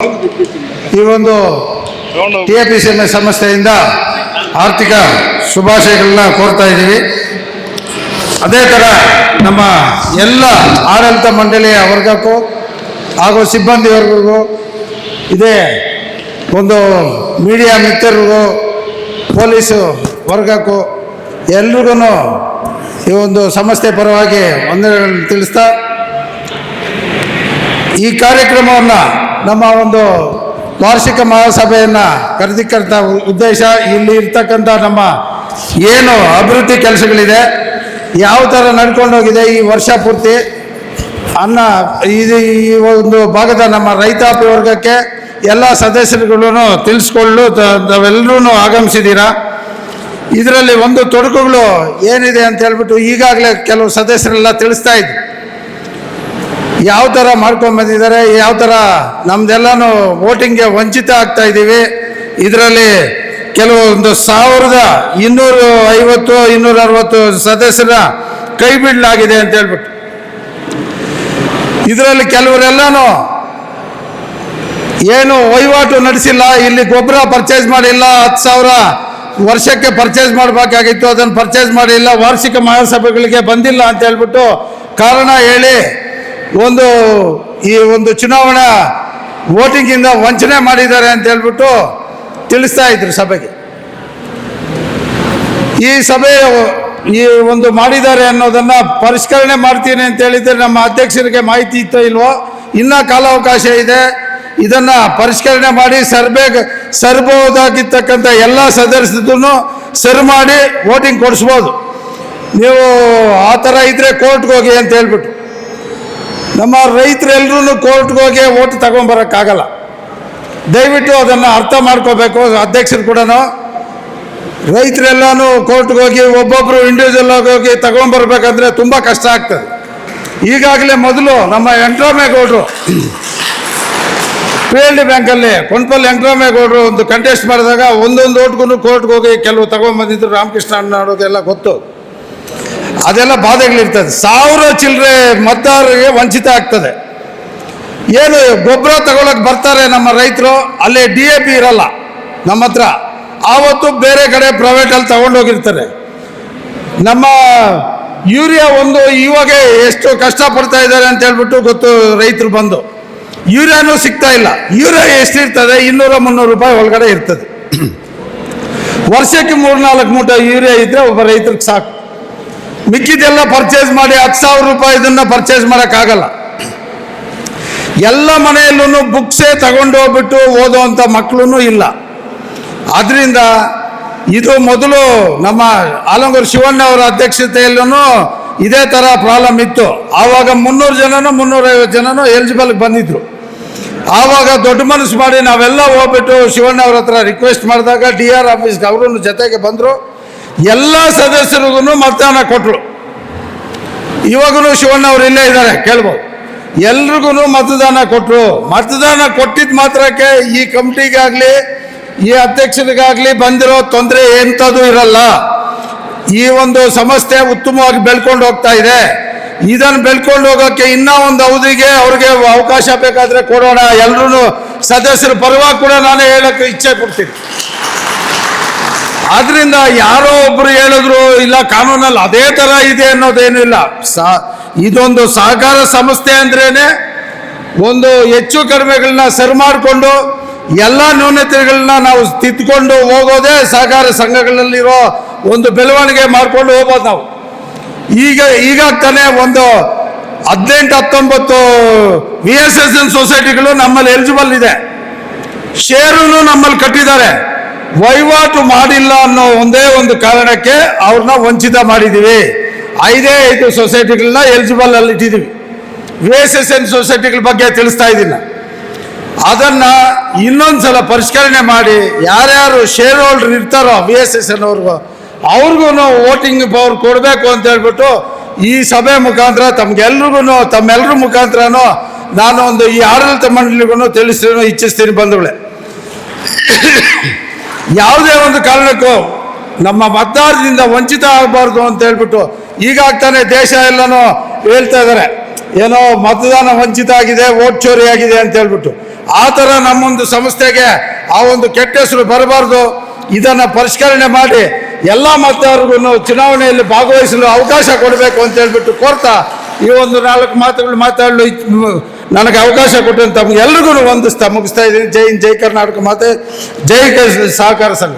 ಈ ಒಂದು T A P C N S ಸಂಸ್ಥೆಯಿಂದ ಆರ್ಥಿಕ ಶುಭಾಶಯಗಳನ್ನ ಕೋರ್ತಾ ಇದ್ದೀವಿ. ಅದೇ ಥರ ನಮ್ಮ ಎಲ್ಲ ಆಡಳಿತ ಮಂಡಳಿಯ ವರ್ಗಕ್ಕೂ ಹಾಗೂ ಸಿಬ್ಬಂದಿ ವರ್ಗಕ್ಕೂ ಇದೇ ಒಂದು ಮೀಡಿಯಾ ಮಿತ್ರರಿಗೂ ಪೊಲೀಸು ವರ್ಗಕ್ಕೂ ಎಲ್ರಿಗೂ ಈ ಒಂದು ಸಂಸ್ಥೆ ಪರವಾಗಿ ವಂದನೆಗಳನ್ನು ತಿಳಿಸ್ತಾ ಈ ಕಾರ್ಯಕ್ರಮವನ್ನು ನಮ್ಮ ಒಂದು ವಾರ್ಷಿಕ ಮಹಾಸಭೆಯನ್ನು ಕರೆದಿಕ್ಕಂಥ ಉದ್ದೇಶ ಇಲ್ಲಿ ಇರ್ತಕ್ಕಂಥ ನಮ್ಮ ಏನು ಅಭಿವೃದ್ಧಿ ಕೆಲಸಗಳಿದೆ, ಯಾವ ಥರ ನಡ್ಕೊಂಡು ಹೋಗಿದೆ ಈ ವರ್ಷ ಪೂರ್ತಿ ಅನ್ನ ಇದು ಈ ಒಂದು ಭಾಗದ ನಮ್ಮ ರೈತಾಪಿ ವರ್ಗಕ್ಕೆ ಎಲ್ಲ ಸದಸ್ಯರುಗಳನ್ನು ತಿಳಿಸ್ಕೊಳ್ಳು ತಾವೆಲ್ಲರೂ ಆಗಮಿಸಿದ್ದೀರಾ? ಇದರಲ್ಲಿ ಒಂದು ತೊಡಕುಗಳು ಏನಿದೆ ಅಂತ ಹೇಳ್ಬಿಟ್ಟು ಈಗಾಗಲೇ ಕೆಲವು ಸದಸ್ಯರೆಲ್ಲ ತಿಳಿಸ್ತಾ ಇದ್ರು. ಯಾವ ಥರ ಮಾಡ್ಕೊಂಡು ಬಂದಿದ್ದಾರೆ, ಯಾವ ಥರ ನಮ್ದೆಲ್ಲನೂ ವೋಟಿಂಗ್ಗೆ ವಂಚಿತ ಆಗ್ತಾ ಇದ್ದೀವಿ. ಇದರಲ್ಲಿ ಕೆಲವೊಂದು ಸಾವಿರದ ಇನ್ನೂರು ಐವತ್ತು, ಇನ್ನೂರ ಅರವತ್ತು ಸದಸ್ಯರ ಕೈ ಬಿಡಲಾಗಿದೆ ಅಂತ ಹೇಳ್ಬಿಟ್ಟು. ಇದರಲ್ಲಿ ಕೆಲವರೆಲ್ಲನೂ ಏನು ವಹಿವಾಟು ನಡೆಸಿಲ್ಲ, ಇಲ್ಲಿ ಗೊಬ್ಬರ ಪರ್ಚೇಸ್ ಮಾಡಿಲ್ಲ, ಹತ್ತು ಸಾವಿರ ವರ್ಷಕ್ಕೆ ಪರ್ಚೇಸ್ ಮಾಡಬೇಕಾಗಿತ್ತು, ಅದನ್ನು ಪರ್ಚೇಸ್ ಮಾಡಿಲ್ಲ, ವಾರ್ಷಿಕ ಮಹಾಸಭೆಗಳಿಗೆ ಬಂದಿಲ್ಲ ಅಂತ ಹೇಳ್ಬಿಟ್ಟು ಕಾರಣ ಹೇಳಿ ಒಂದು, ಈ ಒಂದು ಚುನಾವಣಾ ವೋಟಿಂಗಿಂದ ವಂಚನೆ ಮಾಡಿದ್ದಾರೆ ಅಂತ ಹೇಳ್ಬಿಟ್ಟು ತಿಳಿಸ್ತಾ ಇದ್ರು ಸಭೆಗೆ. ಈ ಸಭೆ ಈ ಒಂದು ಮಾಡಿದ್ದಾರೆ ಅನ್ನೋದನ್ನ ಪರಿಷ್ಕರಣೆ ಮಾಡ್ತೀನಿ ಅಂತ ಹೇಳಿದ್ರೆ ನಮ್ಮ ಅಧ್ಯಕ್ಷರಿಗೆ ಮಾಹಿತಿ ಇತ್ತೋ ಇಲ್ವೋ? ಇನ್ನ ಕಾಲಾವಕಾಶ ಇದೆ. ಇದನ್ನ ಪರಿಷ್ಕರಣೆ ಮಾಡಿ ಸರ್ಬೇ ಸರ್ಬಹುದಾಗಿರ್ತಕ್ಕಂಥ ಎಲ್ಲ ಸದಸ್ಯರನ್ನು ಸರ್ ಮಾಡಿ ವೋಟಿಂಗ್ ಕೊಡಿಸ್ಬೋದು. ನೀವು ಆ ಥರ ಇದ್ರೆ ಕೋರ್ಟ್ಗೆ ಹೋಗಿ ಅಂತ ಹೇಳ್ಬಿಟ್ಟು. ನಮ್ಮ ರೈತರೆಲ್ಲರೂ ಕೋರ್ಟ್ಗೆ ಹೋಗಿ ಓಟ್ ತಗೊಂಬರೋಕ್ಕಾಗಲ್ಲ. ದಯವಿಟ್ಟು ಅದನ್ನು ಅರ್ಥ ಮಾಡ್ಕೋಬೇಕು, ಅಧ್ಯಕ್ಷರು ಕೂಡ ರೈತರೆಲ್ಲನೂ ಕೋರ್ಟ್ಗೆ ಹೋಗಿ ಒಬ್ಬೊಬ್ಬರು ಇಂಡಿವಿಜುವಲ್ ಆಗಿ ಹೋಗಿ ತಗೊಂಬರ್ಬೇಕಂದ್ರೆ ತುಂಬ ಕಷ್ಟ ಆಗ್ತದೆ. ಈಗಾಗಲೇ ಮೊದಲು ನಮ್ಮ ಎಂಟ್ರಾಮೇಗೌಡರು ಪಿ ಎಲ್ ಡಿ ಬ್ಯಾಂಕಲ್ಲಿ ಕೊಂಡ್ಪಲ್ಲಿ ವೆಂಕಟರಾಮೇಗೌಡರು ಒಂದು ಕಂಟೆಸ್ಟ್ ಮಾಡಿದಾಗ ಒಂದೊಂದು ಓಟ್ಗೂ ಕೋರ್ಟ್ಗೆ ಹೋಗಿ ಕೆಲವು ತಗೊಂಬಂದಿದ್ರು, ರಾಮಕೃಷ್ಣ ಅಣ್ಣ ಅನ್ನೋದೆಲ್ಲ ಗೊತ್ತು. ಅದೆಲ್ಲ ಬಾಧೆಗಳಿರ್ತದೆ. ಸಾವಿರ ಚಿಲ್ಲರೆ ಮತದಾರರಿಗೆ ವಂಚಿತ ಆಗ್ತದೆ. ಏನು ಗೊಬ್ಬರ ತಗೊಳಕ್ ಬರ್ತಾರೆ ನಮ್ಮ ರೈತರು, ಅಲ್ಲಿ ಡಿ ಎ ಪಿ ಇರಲ್ಲ, ನಮ್ಮ ಹತ್ರ. ಆವತ್ತು ಬೇರೆ ಕಡೆ ಪ್ರೈವೇಟಲ್ಲಿ ತಗೊಂಡೋಗಿರ್ತಾರೆ ನಮ್ಮ ಯೂರಿಯಾ ಒಂದು ಇವಾಗ ಎಷ್ಟು ಕಷ್ಟ ಪಡ್ತಾ ಇದ್ದಾರೆ ಅಂತ ಹೇಳ್ಬಿಟ್ಟು ಗೊತ್ತು ರೈತರು ಬಂದು. ಯೂರಿಯಾನೂ ಸಿಗ್ತಾ ಇಲ್ಲ. ಯೂರಿಯಾ ಎಷ್ಟಿರ್ತದೆ? ಇನ್ನೂರ ಮುನ್ನೂರು ರೂಪಾಯಿ ಒಳಗಡೆ ಇರ್ತದೆ. ವರ್ಷಕ್ಕೆ ಮೂರ್ನಾಲ್ಕು ಮೂಟ ಯೂರಿಯಾ ಇದ್ರೆ ಒಬ್ಬ ರೈತರಿಗೆ ಸಾಕು. ಮಿಕ್ಕಿದೆಲ್ಲ ಪರ್ಚೇಸ್ ಮಾಡಿ ಹತ್ತು ಸಾವಿರ ರೂಪಾಯಿ ಇದನ್ನ ಪರ್ಚೇಸ್ ಮಾಡೋಕ್ಕಾಗಲ್ಲ ಎಲ್ಲ ಮನೆಯಲ್ಲೂ ಬುಕ್ಸೇ ತಗೊಂಡು ಹೋಗ್ಬಿಟ್ಟು ಓದುವಂಥ ಮಕ್ಕಳು ಇಲ್ಲ. ಆದ್ದರಿಂದ ಇದು ಮೊದಲು ನಮ್ಮ ಆಲಂಗೂರು ಶಿವಣ್ಣ ಅವರ ಅಧ್ಯಕ್ಷತೆಯಲ್ಲೂ ಇದೇ ಥರ ಪ್ರಾಬ್ಲಮ್ ಇತ್ತು. ಆವಾಗ ಮುನ್ನೂರು ಜನನೂ ಮುನ್ನೂರೈವತ್ತು ಜನನೂ ಎಲಿಜಿಬಲ್ಗೆ ಬಂದಿದ್ರು. ಆವಾಗ ದೊಡ್ಡ ಮನಸ್ಸು ಮಾಡಿ ನಾವೆಲ್ಲ ಹೋಗ್ಬಿಟ್ಟು ಶಿವಣ್ಣ ಅವ್ರ ಹತ್ರ ರಿಕ್ವೆಸ್ಟ್ ಮಾಡಿದಾಗ ಡಿ ಆರ್ ಆಫೀಸ್ಗೆ ಅವರು ಜೊತೆಗೆ ಬಂದರು. ಎಲ್ಲ ಸದಸ್ಯರಿಗೂ ಮತದಾನ ಕೊಟ್ಟರು ಇವಾಗೂ ಶಿವಣ್ಣ ಅವರು ಇಲ್ಲೇ ಇದ್ದಾರೆ, ಕೇಳ್ಬೋದು. ಎಲ್ರಿಗೂ ಮತದಾನ ಕೊಟ್ಟರು ಮತದಾನ ಕೊಟ್ಟಿದ್ದ ಮಾತ್ರಕ್ಕೆ ಈ ಕಮಿಟಿಗಾಗಲಿ, ಈ ಅಧ್ಯಕ್ಷರಿಗಾಗಲಿ ಬಂದಿರೋ ತೊಂದರೆ ಎಂಥದ್ದು ಇರಲ್ಲ. ಈ ಒಂದು ಸಮಸ್ಯೆ ಉತ್ತಮವಾಗಿ ಬೆಳ್ಕೊಂಡು ಹೋಗ್ತಾ ಇದೆ. ಇದನ್ನು ಬೆಳ್ಕೊಂಡು ಹೋಗೋಕ್ಕೆ ಇನ್ನೂ ಒಂದು ಅವಧಿಗೆ ಅವ್ರಿಗೆ ಅವಕಾಶ ಬೇಕಾದರೆ ಕೊಡೋಣ. ಎಲ್ಲರೂ ಸದಸ್ಯರ ಪರವಾಗಿ ಕೂಡ ನಾನು ಹೇಳೋಕ್ಕೆ ಇಚ್ಛೆ ಪಡ್ತೀನಿ. ಆದ್ರಿಂದ ಯಾರೋ ಒಬ್ರು ಹೇಳಿದ್ರು, ಇಲ್ಲ ಕಾನೂನಲ್ಲಿ ಅದೇ ತರ ಇದೆ ಅನ್ನೋದೇನಿಲ್ಲ ಸಾ, ಇದೊಂದು ಸಹಕಾರ ಸಂಸ್ಥೆ ಅಂದ್ರೇನೆ ಒಂದು ಹೆಚ್ಚು ಕಡಿಮೆಗಳನ್ನ ಸರಿ ಮಾಡಿಕೊಂಡು ಎಲ್ಲ ನ್ಯೂನತೆಗಳನ್ನ ನಾವು ತಿದ್ದುಕೊಂಡು ಹೋಗೋದೇ ಸಹಕಾರ ಸಂಘಗಳಲ್ಲಿರೋ ಒಂದು ಬೆಳವಣಿಗೆ ಮಾಡಿಕೊಂಡು ಹೋಗ್ಬೋದು ನಾವು. ಈಗ ಈಗ ತಾನೇ ಒಂದು ಹದಿನೆಂಟು, ಹತ್ತೊಂಬತ್ತು ವಿ ಎಸ್ ಎಸ್ ಎನ್ ಸೊಸೈಟಿಗಳು ನಮ್ಮಲ್ಲಿ ಎಲಿಜಿಬಲ್ ಇದೆ. ಶೇರು ನಮ್ಮಲ್ಲಿ ಕಟ್ಟಿದ್ದಾರೆ. ವಹಿವಾಟು ಮಾಡಿಲ್ಲ ಅನ್ನೋ ಒಂದೇ ಒಂದು ಕಾರಣಕ್ಕೆ ಅವ್ರನ್ನ ವಂಚಿತ ಮಾಡಿದ್ದೀವಿ ಐದೇ ಐದು ಸೊಸೈಟಿಗಳನ್ನ ಎಲಿಜಿಬಲ್ ಅಲ್ಲಿ ಇಟ್ಟಿದ್ದೀವಿ ವಿ ಎಸ್ ಎಸ್ ಎನ್ ಸೊಸೈಟಿಗಳ ಬಗ್ಗೆ ತಿಳಿಸ್ತಾ ಇದ್ದೀನಿ. ನಾನು. ಅದನ್ನ ಇನ್ನೊಂದು ಸಲ ಪರಿಷ್ಕರಣೆ ಮಾಡಿ ಯಾರ್ಯಾರು ಶೇರ್ ಹೋಲ್ಡರ್ ಇರ್ತಾರೋ ವಿ ಎಸ್ ಎಸ್ ಎನ್ ಅವ್ರಿಗೂ ಅವ್ರಿಗೂ ವೋಟಿಂಗ್ ಪವರ್ ಕೊಡಬೇಕು ಅಂತ ಹೇಳ್ಬಿಟ್ಟು ಈ ಸಭೆ ಮುಖಾಂತರ ತಮ್ಗೆಲ್ರಿಗೂ ತಮ್ಮೆಲ್ಲರ ಮುಖಾಂತರನೂ ನಾನು ಒಂದು ಈ ಆಡಳಿತ ಮಂಡಳಿಗೂ ತಿಳಿಸ್ತೀನಿ, ಇಚ್ಛಿಸ್ತೀನಿ ಬಂಧುಗಳೇ. ಯಾವುದೇ ಒಂದು ಕಾರಣಕ್ಕೂ ನಮ್ಮ ಮತದಾರದಿಂದ ವಂಚಿತ ಆಗಬಾರ್ದು ಅಂತ ಹೇಳ್ಬಿಟ್ಟು ಈಗಾಗ್ತಾನೆ ದೇಶ ಎಲ್ಲನೂ ಹೇಳ್ತಾ ಇದ್ದಾರೆ ಏನೋ ಮತದಾನ ವಂಚಿತ ಆಗಿದೆ, ಓಟ್ ಚೋರಿ ಆಗಿದೆ ಅಂತ ಹೇಳ್ಬಿಟ್ಟು. ಆ ಥರ ನಮ್ಮೊಂದು ಸಂಸ್ಥೆಗೆ ಆ ಒಂದು ಕೆಟ್ಟ ಹೆಸರು ಬರಬಾರ್ದು. ಇದನ್ನು ಪರಿಷ್ಕರಣೆ ಮಾಡಿ ಎಲ್ಲ ಮತದಾರರಿಗೂ ಚುನಾವಣೆಯಲ್ಲಿ ಭಾಗವಹಿಸಲು ಅವಕಾಶ ಕೊಡಬೇಕು ಅಂತ ಹೇಳ್ಬಿಟ್ಟು ಕೋರ್ತಾ ಈ ಒಂದು ನಾಲ್ಕು ಮಾತುಗಳು ಮಾತಾಡಲು ನನಗೆ ಅವಕಾಶ ಕೊಟ್ಟು ತಮ್ಗೆ ಎಲ್ರಿಗೂ ವಂದಿಸ್ತಾ ಮುಗಿಸ್ತಾ ಇದ್ದೀನಿ. ಜೈ ಜೈ ಕರ್ನಾಟಕ ಮಾತೆ, ಜೈ ಸಹಕಾರ ಸಂಘ.